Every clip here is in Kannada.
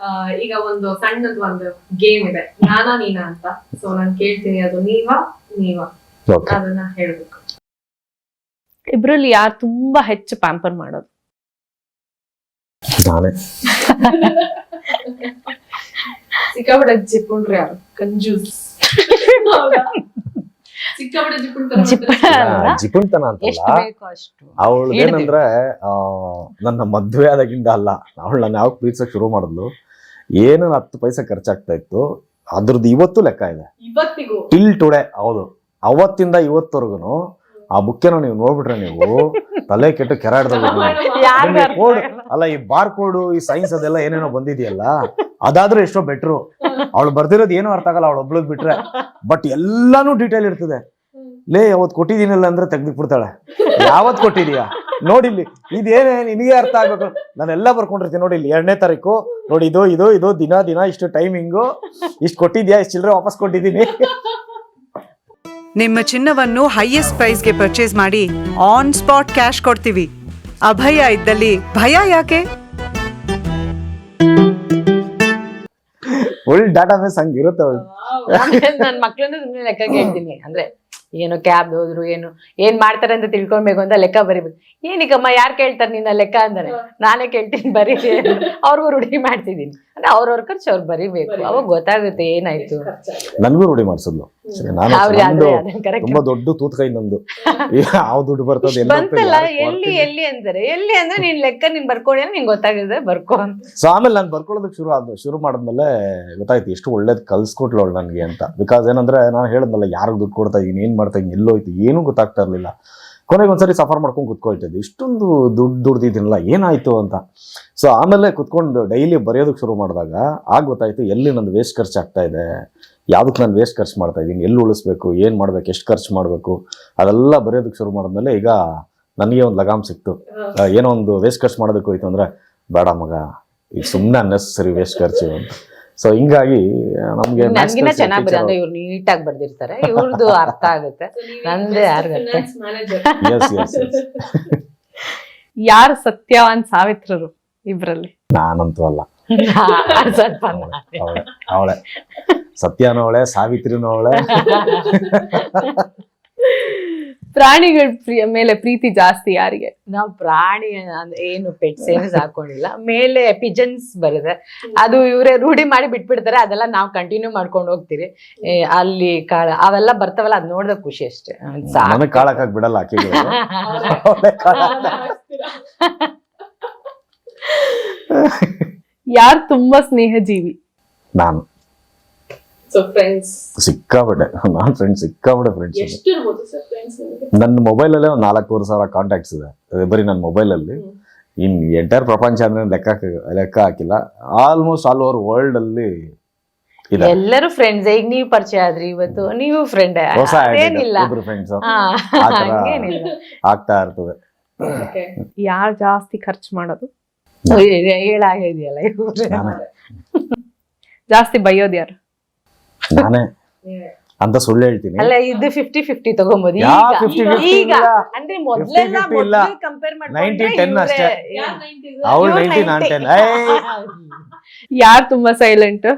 ಆ, ಈಗ ಒಂದು ಸಣ್ಣದ್ ಒಂದು ಗೇಮ್ ಇದೆ. ನಾನಾ ನೀನಾ ಅಂತ. ಸೊ ನಾನು ಕೇಳ್ತೀನಿ. ಅದು ನೀವಾ ನೀವಾ. ಅದನ್ನ ಹೇಳ್ಬೇಕು. ಇಬ್ರಲ್ಲಿ ಯಾರು ತುಂಬಾ ಹೆಚ್ಚು ಪ್ಯಾಂಪರ್ ಮಾಡೋದು? ನಾನೇ. ಸಿಕ್ಕಾಪಟ್ಟೆ ಜಿಪ್ಪುಂಡ್ರಿ ಯಾರು? ಕಂಜೂಸ್? ಸಿಕ್ಕಾಪಟ್ಟೆ ಜಿಪುಣ್ತನ ಅಂತಲ್ಲ. ಅವಳು ಏನಂದ್ರೆ ಆ, ನನ್ನ ಮದ್ವೆ ಆದಾಗಿಂದ ಅಲ್ಲ. ಅವಳು ನಾನು ಯಾವಾಗ ಪ್ರೀತಿಸಕ್ ಶುರು ಮಾಡಿದ್ಲು? ಏನು ಹತ್ತು ಪೈಸೆ ಖರ್ಚಾಗ್ತಾ ಇತ್ತು ಅದ್ರದ್ದು ಇವತ್ತು ಲೆಕ್ಕ ಇದೆ. ಇವತ್ತಿಗೂ? ಟಿಲ್ ಟುಡೇ ಹೌದು. ಅವತ್ತಿಂದ ಇವತ್ತವರೆಗೂ ಆ ಬುಕ್ಕೆನ ನೀವು ನೋಡ್ಬಿಟ್ರೆ ನೀವು ತಲೆ ಕೆಟ್ಟು ಕೆರಾಡ್ದಾಗ ಕೋಡ್ ಅಲ್ಲ ಈ ಬಾರ್ ಕೋಡು ಈ ಸೈನ್ಸ್ ಅದೆಲ್ಲ ಏನೇನೋ ಬಂದಿದೆಯಲ್ಲ ಅದಾದ್ರೆ ಎಷ್ಟೋ ಬೆಟ್ರು ಅವಳು ಬರ್ದಿರೋದು ಏನು ಅರ್ಥ ಆಗಲ್ಲ ಅವಳು ಒಬ್ಳಗ್ ಬಿಟ್ರೆ. ಬಟ್ ಎಲ್ಲಾನು ಡೀಟೇಲ್ ಇರ್ತದೆ. ಲೇ ಅವತ್ ಕೊಟ್ಟಿದ್ದೀನಲ್ಲ ಅಂದ್ರೆ ತೆಗ್ದಿಕ್ಬಿಡ್ತಾಳೆ ಯಾವತ್ ಕೊಟ್ಟಿದೀಯಾ ನೋಡಿಲ್ಲಿ ಇದೇನೇ ನಿನಗೆ ಅರ್ಥ ಆಗ್ಬೇಕು? ನಾನೆಲ್ಲ ಬರ್ಕೊಂಡಿರ್ತೀನಿ ನೋಡಿ ಇಲ್ಲಿ ಎರಡನೇ ತಾರೀಕು. ನೋಡಿ ಇದು ಇದು ಇದು ದಿನ ದಿನ ಇಷ್ಟು ಟೈಮಿಂಗು ಇಷ್ಟು ಕೊಟ್ಟಿದ್ಯಾ ಇಷ್ಟು ಚಿಲ್ಲರೆ ವಾಪಸ್ ಕೊಟ್ಟಿದ್ದೀನಿ. ನಿಮ್ಮ ಚಿನ್ನವನ್ನು ಹೈಯೆಸ್ಟ್ ಪ್ರೈಸ್ಗೆ ಪರ್ಚೇಸ್ ಮಾಡಿ ಆನ್ ಸ್ಪಾಟ್ ಕ್ಯಾಶ್ ಕೊಡ್ತೀವಿ. ಅಭಯ ಇದ್ದಲ್ಲಿ ಭಯ ಯಾಕೆ? ಒಳ್ಳೆ ಡಾಟಾ ಬೇಸ್ ಹಂಗಿರುತ್ತೆ ಅವಳು. ನನ್ನ ಮಕ್ಕಳನ್ನ ಲೆಕ್ಕ ಕೇಳ್ತೀನಿ. ಅಂದ್ರೆ ಏನು ಕ್ಯಾಬ್ ಹೋದ್ರು ಏನು ಏನ್ ಮಾಡ್ತಾರೆ ಅಂತ ತಿಳ್ಕೊಳ್ಬೇಕು ಅಂತ ಲೆಕ್ಕ ಬರಿಬೇಕು. ಏನಕ್ಕಮ್ಮ ಯಾರು ಕೇಳ್ತಾರೆ ನಿನ್ನ ಲೆಕ್ಕ ಅಂದ್ರೆ? ನಾನೇ ಕೇಳ್ತೀನಿ ಬರೀ. ಅವ್ರಿಗೂ ರೂಢಿ ಮಾಡ್ತಿದ್ದೀನಿ. ಅಂದ್ರೆ ಅವ್ರವ್ರ ಖರ್ಚು ಅವ್ರು ಬರಿಬೇಕು. ಅವಾಗ ಗೊತ್ತಾಗುತ್ತೆ ಏನಾಯ್ತು. ನನಗೂ ರೂಢಿ ಮಾಡಿಸಿದ್ಲು. ತುಂಬಾ ದೊಡ್ಡ ತೂತ್ ಕೈ ನಮ್ದು. ಯಾವ ದುಡ್ಡು ಬರ್ತದೆ ಎಲ್ಲಿ ಬಂತಲ್ಲ ಎಲ್ಲಿ ಕೊಡ್ತೀನಿ. ಎಲ್ಲಿ ಅಂದ್ರೆ ನೀನ್ ಲೆಕ್ಕ ನೀನ್ ಬರ್ಕೊಡಿ ಅಂದ್ರೆ ನಿಂಗೆ ಗೊತ್ತಾಗಿದೆ ಬರ್ಕೊ ಅಂತ. ಸೊ ಆಮೇಲೆ ನಾನು ಬರ್ಕೊಳ್ಳೋದಕ್ಕೆ ಶುರು ಆದ ಶುರು ಮಾಡಿದ್ಮೇಲೆ ಗೊತ್ತಾಯ್ತು ಎಷ್ಟು ಒಳ್ಳೇದ್ ಕಲ್ಸ್ಕೊಟ್ಲು ಅವಳು ನನಗೆ ಅಂತ. ಬಿಕಾಸ್ ಏನಂದ್ರೆ ನಾನು ಹೇಳಿದ್ನಲ್ಲ ಯಾರಿಗೆ ದುಡ್ಡು ಕೊಡ್ತಾ ಇದೀನಿ ಏನ್ ಮಾಡ್ತಾ ಇದೀನಿ ಎಲ್ಲೋಯ್ತು ಏನೂ ಗೊತ್ತಾಗ್ತಾ ಇರ್ಲಿಲ್ಲ. ಕೊನೆಗೆ ಒಂದ್ಸರಿ ಸಫರ್ ಮಾಡ್ಕೊಂಡು ಕುತ್ಕೊಳ್ತಿದ್ದೆ. ಇಷ್ಟೊಂದು ದುಡ್ಡು ದುಡ್ದಿದ್ದೀನಲ್ಲ ಏನಾಯ್ತು ಅಂತ. ಸೊ ಆಮೇಲೆ ಕುತ್ಕೊಂಡು ಡೈಲಿ ಬರೆಯೋದಕ್ಕೆ ಶುರು ಮಾಡಿದಾಗ ಆಗ ಗೊತ್ತಾಯ್ತು ಎಲ್ಲಿ ನಂದು ವೇಸ್ಟ್ ಖರ್ಚಾಗ್ತಾ ಇದೆ. ಯಾವುದಕ್ಕೆ ನಾನು ವೇಸ್ಟ್ ಖರ್ಚು ಮಾಡ್ತಾ ಇದ್ದೀನಿ? ಎಲ್ಲಿ ಉಳಿಸ್ಬೇಕು? ಏನು ಮಾಡ್ಬೇಕು? ಎಷ್ಟು ಖರ್ಚು ಮಾಡಬೇಕು? ಅದೆಲ್ಲ ಬರೆಯೋದಕ್ಕೆ ಶುರು ಮಾಡಿದ್ಮೇಲೆ ಈಗ ನನಗೆ ಒಂದು ಲಗಾಮ್ ಸಿಕ್ತು. ಏನೋ ಒಂದು ವೇಸ್ಟ್ ಖರ್ಚು ಮಾಡೋದಕ್ಕೆ ಹೋಯ್ತು ಅಂದ್ರೆ ಬೇಡ ಮಗ ಈಗ ಸುಮ್ಮನೆ ಅನ್ನೆಸರಿ ವೇಸ್ಟ್ ಖರ್ಚು ಅಂತ. ಸೊ ಹಿಂಗಾಗಿ ನಮಗೆ ನನ್ಗಿನ್ನ ಚೆನ್ನಾಗ್ ಬರೀ ಅಂದ್ರೆ ಇವ್ರು ನೀಟಾಗಿ ಬರ್ದಿರ್ತಾರೆ. ಇವ್ರದ್ದು ಅರ್ಥ ಆಗುತ್ತೆ. ನಂದೇ ಯಾರ್ಗತ್ತೆ? ಎಸ್ ಯಾರು ಸತ್ಯವಾನ್ ಸಾವಿತ್ರರು ಇಬ್ರಲ್ಲಿ? ನಾನಂತೂ ಅಲ್ಲ. ಸ್ವಲ್ಪ ಅವಳೆ ಸತ್ಯನೂ ಅವಳೆ ಸಾವಿತ್ರಿನೂ ಅವಳೆ ಪ್ರಾಣಿಗಳ ಪ್ರಿಯ ಮೇಲೆ ಪ್ರೀತಿ ಜಾಸ್ತಿ ಯಾರಿಗೆ? ನಾವು ಪ್ರಾಣಿ ಅಂದ್ರೆ ಏನು ಪೆಟ್ಸ್ ಏನು ಸಾಕೊಂಡಿಲ್ಲ ಮೇಲೆ ಪಿಜನ್ಸ್ ಬರುತ್ತೆ. ಅದು ಇವರೇ ರೂಢಿ ಮಾಡಿ ಬಿಟ್ಬಿಡ್ತಾರೆ. ಅದೆಲ್ಲ ನಾವು ಕಂಟಿನ್ಯೂ ಮಾಡ್ಕೊಂಡು ಹೋಗ್ತೀರಿ ಅಲ್ಲಿ ಕಾಳ ಅವೆಲ್ಲ ಬರ್ತಾವಲ್ಲ ಅದ್ ನೋಡ್ದಾಗ ಖುಷಿ ಅಷ್ಟೇ. ಕಾಳಕ್ ಬಿಡಲ್ಲ ಯಾರು ತುಂಬಾ ಸ್ನೇಹ ಜೀವಿ ನಾನು. ಸಿಕ್ಕಾಬಿಟ್ಟೆ ನಾನ್ ಫ್ರೆಂಡ್ಸ್ ಸಿಕ್ಕಾಬಿಟ್ಟೆ ಫ್ರೆಂಡ್ಸ್ ಎಷ್ಟು ಇರ್ಬೋದು ಸರ್ ಫ್ರೆಂಡ್ಸ್ ನನ್ನ ಮೊಬೈಲಲ್ಲೇ ಒಂದು ನಾಲ್ಕೂವರೆ ಸಾವಿರ ಕಾಂಟ್ಯಾಕ್ಟ್ಸ್ ಇದೆ. ಅದೇ ಬರೀ ನನ್ನ ಮೊಬೈಲಲ್ಲಿ ಇನ್ ಎಂಟೈರ್ ಪ್ರಪಂಚ ಅಂದ್ರೆ ಲೆಕ್ಕ ಲೆಕ್ಕ ಹಾಕಿಲ್ಲ. ಆಲ್ಮೋಸ್ಟ್ ಆಲ್ ಓವರ್ ವರ್ಲ್ಡ್ ಅಲ್ಲಿ ಎಲ್ಲರೂ ಫ್ರೆಂಡ್ಸ್ ಈಗ ನೀವು ಪರಿಚಯ ಆದ್ರಿ ಇವತ್ತು. ನೀವು ಫ್ರೆಂಡ್ ಫ್ರೆಂಡ್ಸ್ ಆಗ್ತಾ ಇರ್ತದೆ. ಯಾರು ಜಾಸ್ತಿ ಖರ್ಚು ಮಾಡೋದು? ಹೇಳಾಗಿದೆಯಲ್ಲ ಜಾಸ್ತಿ ಬೈಯೋದು ಯಾರು? ನಾನೇ ಅಂತ ಸುಳ್ಳು ಹೇಳ್ತೀನಿ. ಅಲ್ಲ ಇದು ಫಿಫ್ಟಿ ಫಿಫ್ಟಿ ತಗೊಂಬೋದು. ಯಾ ಈಗ 50-50 ಈಗ ಇಲ್ಲ. ಅಂದ್ರೆ ಮೊದ್ಲೆಲ್ಲ 50-50 ಇಲ್ಲ. ಕಂಪೇರ್ 90-10 ಅಷ್ಟೇ. ಅವಳು ನೈಂಟಿ ನಾನ್ ಟೆನ್ ಯಾರು ತುಂಬಾ ಸೈಲೆಂಟ್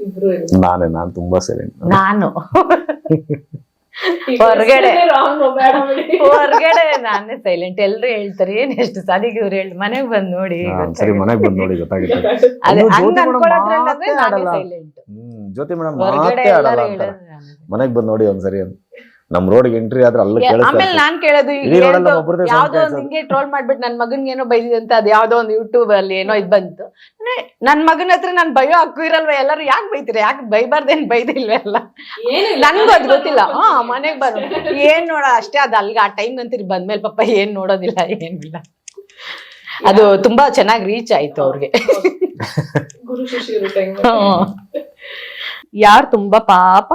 ಇಬ್ರು ನಾನೇ ನಾನ್ ತುಂಬಾ ಸೈಲೆಂಟ್ ನಾನು. ಹೊರ್ಗಡೆ. ಹೊರ್ಗಡೆ ನಾನೇ ಸೈಲೆಂಟ್ ಎಲ್ರು ಹೇಳ್ತಾರೆ ಏನ್ ಎಷ್ಟು ಸಾಲಿಗೆ ಇವ್ರು ಹೇಳಿ ಮನೆಗ್ ಬಂದ್ ನೋಡಿ ಸರಿ ಮನೆಗ್ ಬಂದ್ ನೋಡಿ ಗೊತ್ತಾಗುತ್ತೆ. ಅದೇ ಹಂಗ್ ಹಂಗ ಜ್ಯೋತಿ ಮೇಡಮ್ ಅನ್ಕೊಳ್ಳೋದ್ರಲ್ಲಿ ಮಾತೇ ನಾನೇ. ಜ್ಯೋತಿ ಮೇಡಮ್ ಮಾತೇ ಆಡಲ್ಲ ಅಂತಾರೆ. ಮನೆಗ್ ಬಂದ್ ನೋಡಿ ಒಂದ್ಸರಿ ಅಂತ. ನಮ್ ರೋಡ್ಗೆ ಎಂಟ್ರಿ ಆದ್ರೆ ಅಲ್ಲ ಆಮೇಲೆ ನಾನ್ ಕೇಳೋದು ಯಾವ್ದೋ ಒಂದ್ ಹಿಂಗೆ ಟ್ರೋಲ್ ಮಾಡ್ಬಿಟ್ಟು ನನ್ ಮಗನ್ ಏನೋ ಬೈದಿದಂತ ಅದ್ ಯಾವ್ದೋ ಒಂದು ಯೂಟ್ಯೂಬ್ ಅಲ್ಲಿ ಏನೋ ಇದ್ ಬಂತು. ನನ್ ಮಗನ ಹತ್ರ ನನ್ ಬೈಯೋ ಹಕ್ಕು ಇರಲ್ವಾ? ಎಲ್ಲರೂ ಯಾಕೆ ಬೈತೀರ? ಯಾಕೆ ಬೈಬಾರ್ದೇನ್ ಬೈದಿಲ್ವೇ ಅಲ್ಲ ನನ್ಗೂ ಅದ್ ಗೊತ್ತಿಲ್ಲ. ಹಾ ಮನೆಗ್ ಬರ್ ಏನ್ ನೋಡ ಅಷ್ಟೇ ಅದ್ ಅಲ್ಗ ಆ ಟೈಮ್ ಅಂತೀರಿ ಬಂದ್ಮೇಲೆ ಪಾಪ ಏನ್ ನೋಡೋದಿಲ್ಲ ಏನಿಲ್ಲ. ಅದು ತುಂಬಾ ಚೆನ್ನಾಗಿ ರೀಚ್ ಆಯ್ತು ಅವ್ರಿಗೆ. ಗುರು ಶಿಷ್ಯರು ಟೈಮ್ ಯಾರು ತುಂಬಾ ಪಾಪ?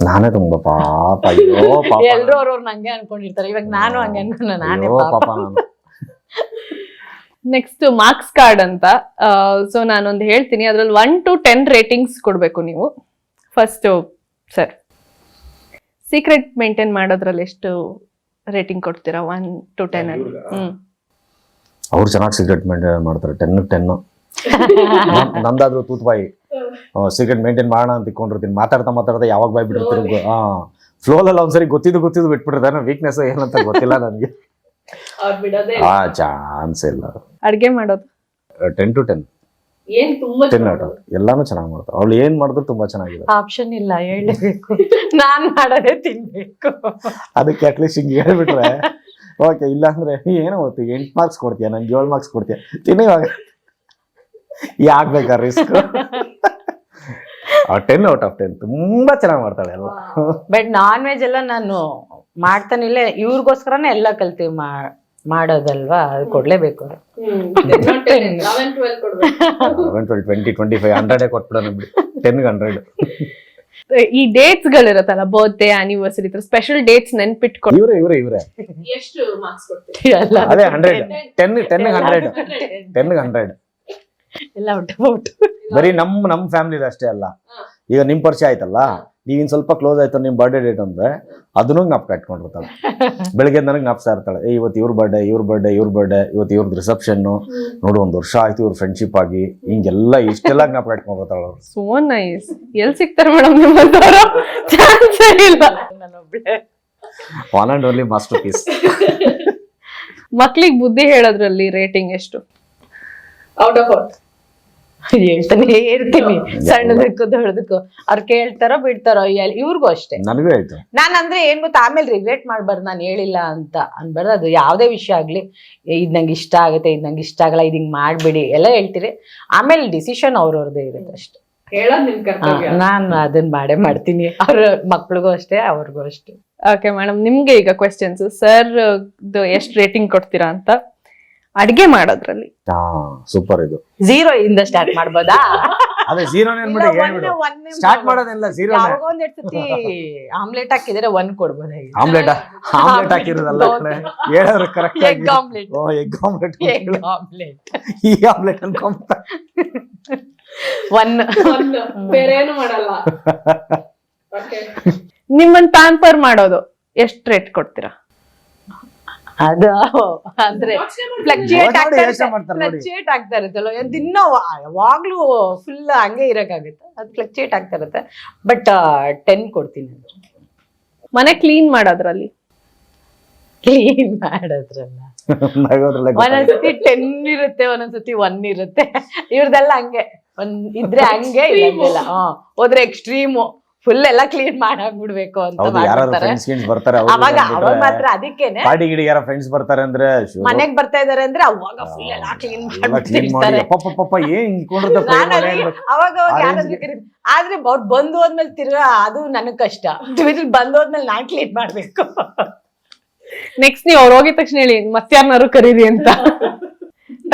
ನಾನೇ ತುಂಬಾ ಪಾಪ. ಅಯ್ಯೋ ಪಾಪ. ಎಲ್ರು ಅವ್ರವ್ರು ನಂಗೆ ಅನ್ಕೊಂಡಿರ್ತಾರೆ. ಇವಾಗ ನಾನು ಹಂಗೆ ಅನ್ಕೊಂಡ ನಾನೇ ಅಯ್ಯೋ ಪಾಪ. ಪಾಪ ನಾನು. ನೆಕ್ಸ್ಟ್ ಮಾರ್ಕ್ಸ್ ಕಾರ್ಡ್ ಅಂತ. ಸೊ ನಾನೊಂದು ಹೇಳ್ತೀನಿ. ಅದ್ರಲ್ಲಿ ಒನ್ ಟು ಟೆನ್ ರೇಟಿಂಗ್ಸ್ ಕೊಡಬೇಕು ನೀವು. ಫಸ್ಟ್ ಸರ್ ಸೀಕ್ರೆಟ್ ಮೇಂಟೈನ್ ಮಾಡೋದ್ರಲ್ಲಿ ಎಷ್ಟು ರೇಟಿಂಗ್ ಕೊಡ್ತೀರಾ? ಒನ್ ಟು ಟೆನ್ ಅಲ್ಲಿ. ಹ್ಮ್. ಅವ್ರು ಚೆನ್ನಾಗಿ ಸೀಕ್ರೆಟ್ ಮೇಂಟೈನ್ ಮಾಡ್ತಾರೆ. ಟೆನ್ ಟೆನ್ ನಂದಾದ್ರೂ ತೂತ್ಬಾಯಿ. ಸೀಕ್ರೆಟ್ ಮೇಂಟೈನ್ ಮಾಡೋಣ ಅಂತ ಇಟ್ಕೊಂಡಿರ್ತೀನಿ. ಮಾತಾಡ್ತಾ ಮಾತಾಡ್ತಾ ಯಾವಾಗ ಬಾಯ್ ಬಿಟ್ಟಿರ್ತೀನಿ ಹಾ ಫ್ಲೋಲಲ್ಲಿ ಒಂದ್ಸರಿ ಗೊತ್ತಿದ್ದು ಗೊತ್ತಿದ್ದು ಬಿಟ್ಬಿಟ್ಟಿರ್ತಾರೆ ವೀಕ್ನೆಸ್ ಏನಂತ ಗೊತ್ತಿಲ್ಲ ನನಗೆ. ಆ ಚಾನ್ಸ್ ಇಲ್ಲ. ಅಡುಗೆ ಮಾಡೋದು? ಟೆನ್ ಟು ಟೆನ್ ಏನ್ ತುಂಬಾ ಟೆನ್ ಔಟ್ ಎಲ್ಲಾನು ಚೆನ್ನಾಗಿ ಮಾಡ್ತಾರೆ. ಅವಳು ಏನ್ ಮಾಡಿದ್ರು ತುಂಬಾ ಚೆನ್ನಾಗಿದೆ. ಆಪ್ಷನ್ ಇಲ್ಲ ಹೇಳಬೇಕು. ನಾನ್ ಮಾಡೋದೇ ತಿನ್ಬೇಕು. ಅದಕ್ಕೆ ಅಟ್ಲೀಸ್ಟ್ ಹಿಂಗೆ ಹೇಳ್ಬಿಟ್ರೆ. ಓಕೆ ಇಲ್ಲ ಅಂದ್ರೆ ಏನೋ ಗೊತ್ತು ಎಂಟು ಮಾರ್ಕ್ಸ್ ಕೊಡ್ತೀಯ? ನಂಗೆ ಏಳು ಮಾರ್ಕ್ಸ್ ಕೊಡ್ತೀಯ? ತಿನ್ನಿ ಇವಾಗ. ಯಾಕೆ ಬೇಕಾ risk ten out of ten ತುಂಬಾ ಚೆನ್ನಾಗಿ ಮಾಡ್ತಾಳೆ ಅಲ್ವಾ? ಬಟ್ ನಾನ್ ವೆಜ್ ಎಲ್ಲ ನಾನು ಮಾಡ್ತಾನಿಲ್ಲ ಇವ್ರಿಗೋಸ್ಕರನೇ ಎಲ್ಲ ಕಲ್ತೀವಿ ಮಾ- ಮಾಡೋದಲ್ವಾ? ಅದು ಕೊಡ್ಲೇಬೇಕು ಟ್ವೆಂಟಿ ಟ್ವೆಂಟಿ ಫೈವ್ ಹಂಡ್ರೆಡೇ ಕೊಟ್ಬಿಡೋಣ ಟೆನ್ ಹಂಡ್ರೆಡ್ ಈ ಡೇಟ್ಸ್ ಗಳಿರತ್ತಲ್ಲ ಬರ್ತ್ಡೇ ಆನಿವರ್ಸರಿ ಸ್ಪೆಷಲ್ ಡೇಟ್ಸ್ ನೆನ್ಪಿಟ್ಕೊಂಡು ಇವ್ರೆ ಇವ್ರೆ ಇವ್ರೆ. ಅದೇ hundred ten hundred ten hundred ಎಲ್ಲ ಉಂಟು ಬರೀ ನಮ್ ನಮ್ ಫ್ಯಾಮಿಲಿ ಅಷ್ಟೇ ಅಲ್ಲ. ಈಗ ನಿಮ್ ಪರಿಚಯ ಆಯ್ತಲ್ಲ? ಈಗ ಇನ್ ಸ್ವಲ್ಪ ಕ್ಲೋಸ್ ಆಯ್ತು ನಿಮ್ ಬರ್ಡೇ ಡೇಟ್ ಅಂದ್ರೆ ಅದನ್ನು ಜ್ಞಾಪಕ ಇಟ್ಕೊಂಡಿರ್ತಾಳೆ. ಬೆಳಿಗ್ಗೆ ನನಗೆ ಜ್ಞಾಪಿಸ್ತಾ ಇರ್ತಾಳೆ. ಏ ಇವತ್ತು ಇವ್ರ ಬರ್ಡೇ ಇವ್ರ ಬರ್ಡೇ ಇವ್ರ ಬರ್ಡೇ ಇವತ್ತು ಇವ್ರದ್ದು ರಿಸೆಪ್ಷನ್ ನೋಡು ಒಂದ್ ವರ್ಷ ಆಯ್ತು ಇವ್ರ ಫ್ರೆಂಡ್ಶಿಪ್ ಆಗಿ ಹಿಂಗೆಲ್ಲ ಇಷ್ಟೆಲ್ಲ ಜ್ಞಾಪಕ ಇಟ್ಕೊಂಡಿರ್ತಾಳೆ ಅವ್ರು ಸೋ ನೈಸ್ ಎಲ್ ಸಿಗ್ತಾರೆ ಮೇಡಮ್ ನಿಮ್ಮಂತವ್ರು? ಚಾನ್ಸ್ ಇಲ್ಲ. ನಾನೊಬ್ಳೆ. One and only masterpiece ಮಕ್ಳಿಗೆ ಬುದ್ಧಿ ಹೇಳೋದ್ರಲ್ಲಿ ರೇಟಿಂಗ್ ಎಷ್ಟು? ಔಟ್ ಆಫ್ ಔಟ್ ಹೇಳ್ತಾನೆ ಇರ್ತೀನಿ ಸಣ್ಣದಕ್ಕೂ ದೊಡ್ಡದಕ್ಕೂ. ಅವ್ರು ಕೇಳ್ತಾರೋ ಬಿಡ್ತಾರೋ ಇವ್ರಿಗೂ ಅಷ್ಟೇ. ನನಗೂ ಆಯ್ತು. ನಾನ್ ಅಂದ್ರೆ ಏನ್ ಗೊತ್ತಾ ಆಮೇಲೆ ರಿಗ್ರೆಟ್ ಮಾಡ್ಬಾರ್ದು ನಾನು ಹೇಳಿಲ್ಲ ಅಂತ ಅನ್ಬಾರ್ದು. ಅದು ಯಾವ್ದೇ ವಿಷಯ ಆಗ್ಲಿ. ಇದ್ ನಂಗೆ ಇಷ್ಟ ಆಗುತ್ತೆ ಇದ್ ನಂಗೆ ಇಷ್ಟ ಆಗಲ್ಲ ಇದ್ ಹಿಂಗ್ ಮಾಡ್ಬಿಡಿ ಎಲ್ಲ ಹೇಳ್ತೀರಿ. ಆಮೇಲೆ ಡಿಸಿಷನ್ ಅವ್ರವ್ರದೇ ಇರುತ್ತೆ ಅಷ್ಟೇ. ನಾನ್ ಅದನ್ನ ಮಾಡೇ ಮಾಡ್ತೀನಿ. ಅವ್ರ ಮಕ್ಳಿಗೂ ಅಷ್ಟೇ ಅವ್ರಿಗೂ ಅಷ್ಟೇ. ಓಕೆ ಮೇಡಮ್ ನಿಮ್ಗೆ ಈಗ ಕ್ವೆಶನ್ಸ್ ಸರ್ ಎಷ್ಟು ರೇಟಿಂಗ್ ಕೊಡ್ತೀರಾ ಅಂತ? ಅಡ್ಗೆ ಮಾಡೋದ್ರಲ್ಲಿ. ಸೂಪರ್ ಇದು. ಝೀರೋ ಇಂದ ಸ್ಟಾರ್ಟ್ ಮಾಡ್ಬೋದಾ? ಅದೇ ಹೇಳ್ಬಿಡು. ಸ್ಟಾರ್ಟ್ ಮಾಡೋದೆಲ್ಲ ಜೀರೋ ಯಾವಾಗ ಒಂದ್ ಸತಿ ಆಮ್ಲೆಟ್ ಹಾಕಿದ್ರೆ ಒಂದ್ ಕೊಡ್ಬೋದ ಆಮ್ಲೆಟ್ ಆಮ್ಲೆಟ್ ಹಾಕಿರೋದಲ್ಲ ಹೇಳೋರು ಕರೆಕ್ಟ್ ಎಗ್ ಆಮ್ಲೆಟ್ ಓ ಎಗ್ ಆಮ್ಲೆಟ್ ಎಗ್ ಆಮ್ಲೆಟ್ ಈ ಆಮ್ಲೆಟ್ ಅನ್ಕೊಂತ ಒನ್ ಒಂದು ಬೇರೆ ಏನು ಮಾಡಲ್ಲ. ಓಕೆ ನಿಮ್ಮನ್ ಪ್ಯಾಂಪರ್ ಮಾಡೋದು. ಎಷ್ಟ್ ರೇಟ್ ಕೊಡ್ತೀರಾ? ಅದು ಅಂದ್ರೆ ಫ್ಲಕ್ಚುಯೇಟ್ ಆಗ್ತಾ ಇರುತ್ತಲ್ಲ ದಿನ ಯಾವಾಗ್ಲೂ ಫುಲ್ ಹಂಗೆ ಇರಕ್ಕಾಗುತ್ತೆ. ಅದು ಫ್ಲಕ್ಚುಯೇಟ್ ಆಗ್ತಾ ಇರುತ್ತೆ. ಬಟ್ ಟೆನ್ ಕೊಡ್ತೀನಿ ಮನೆ ಕ್ಲೀನ್ ಮಾಡೋದ್ರಲ್ಲಿ? ಕ್ಲೀನ್ ಮಾಡೋದ್ರಲ್ಲ. ಒಂದೊಂದ್ಸತಿ ಟೆನ್ ಇರುತ್ತೆ ಒಂದೊಂದ್ಸತಿ ಒನ್ ಇರುತ್ತೆ. ಇವ್ರದೆಲ್ಲ ಹಂಗೆ. ಒಂದ್ ಇದ್ರೆ ಹಂಗೆ ಇಲ್ಲ. ಹಾ ಹೋದ್ರೆ ಎಕ್ಸ್ಟ್ರೀಮು ಫುಲ್ ಎಲ್ಲ ಕ್ಲೀನ್ ಮಾಡಾಕ್ಬಿಡ್ಬೇಕು ಅಂತ ಹೌದು ಯಾರು ಮಾಡ್ಬಿಡ್ತಾರೆ. ಫ್ರೆಂಡ್ಸ್ ಗಿಂಡ್ಸ್ ಬರ್ತಾರೆ ಅವಾಗ ಅವಾಗ ಮಾತ್ರ ಅದಕ್ಕೇನೆ ಪಾರ್ಟಿ ಗಿಡಿ ಯಾರ ಫ್ರೆಂಡ್ಸ್ ಬರ್ತಾರೆ ಅಂದ್ರೆ ಮನೆಗೆ ಮನೆಗ್ ಬರ್ತಾ ಇದಾರೆ ಅಂದ್ರೆ ಅವಾಗ ಫುಲ್ ಎಲ್ಲ ಕ್ಲೀನ್ ಎಲ್ಲ ಕ್ಲೀನ್ ಮಾಡಿ ಮಾಡ್ಬಿಡ್ತಾರೆ. ಪಪ್ಪ ಪಪ್ಪ ಏನ್ ಹಿಂಗ್ಕೊಂಡಿರ್ತ ನಾನ್ ಅಲ್ಲಿ ಅವಾಗ ಅವಾಗ ಆ ಯಾರಾದ್ರೂ ರೇಂಜ್ಗೆ. ಕರೀತಾರೆ. ಆದ್ರೆ ಅವ್ರು ಬಂದು ಹೋದ್ಮೇಲೆ ತಿರ್ಗಾ ಅದು ನನಗ್ ಕಷ್ಟ. ಬಂದ್ ಬಂದು ಹೋದ್ಮೇಲೆ ನಾನ್ ಕ್ಲೀನ್ ಮಾಡ್ಬೇಕು. ನೆಕ್ಸ್ಟ್ ನೀವು ಅವ್ರು ಹೋಗಿದ ತಕ್ಷಣ ಹೇಳಿ ಮತ್ತಾರು ಕರೀರಿ ಅಂತ.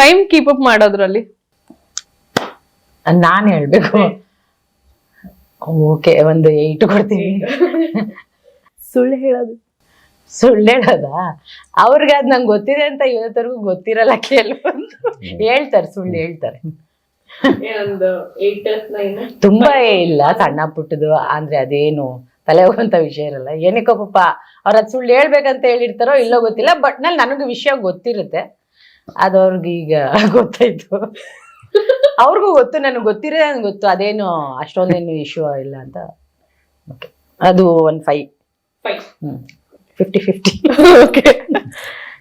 ಟೈಮ್ ಕೀಪ್ ಅಪ್ ಮಾಡೋದ್ರಲ್ಲಿ. ನಾನ್ ಹೇಳ್ಬೇಕು. ಓಕೆ ಒಂದು ಏಟ್ ಕೊಡ್ತೀನಿ. ಸುಳ್ಳು ಹೇಳೋದು. ಸುಳ್ಳು ಹೇಳೋದಾ? ಅವ್ರಿಗೆ ಅದು ನಂಗೆ ಗೊತ್ತಿದೆ ಅಂತ ಇವತ್ತವರೆಗೂ ಗೊತ್ತಿರಲ್ಲ ಕೆಲವೊಂದು ಹೇಳ್ತಾರೆ ಸುಳ್ಳು ಹೇಳ್ತಾರೆ. ತುಂಬಾ ಇಲ್ಲ ಸಣ್ಣ ಪುಟ್ಟದು ಅಂದ್ರೆ ಅದೇನು ತಲೆ ಹೋಗುವಂತ ವಿಷಯ ಇರಲ್ಲ. ಏನಕ್ಕೋ ಪಾಪ ಅವ್ರ ಅದ್ ಸುಳ್ಳು ಹೇಳ್ಬೇಕಂತ ಹೇಳಿರ್ತಾರೋ ಇಲ್ಲೋ ಗೊತ್ತಿಲ್ಲ ಬಟ್ನಲ್ಲಿ ನನಗೆ ವಿಷಯ ಗೊತ್ತಿರುತ್ತೆ. ಅದು ಅವ್ರಿಗೆ ಈಗ ಗೊತ್ತಾಯ್ತು. ಅವ್ರಿಗೂ ಗೊತ್ತು ನನಗೆ ಗೊತ್ತಿರೋ ನನ್ಗೆ ಗೊತ್ತು ಅದೇನು ಅಷ್ಟೊಂದೇನು ಇಶ್ಯೂ ಇಲ್ಲ ಅಂತ. ಓಕೆ ಅದು ಒಂದ್ ಫೈವ್ ಫೈವ್ ಹ್ಮ್. Fifty fifty okay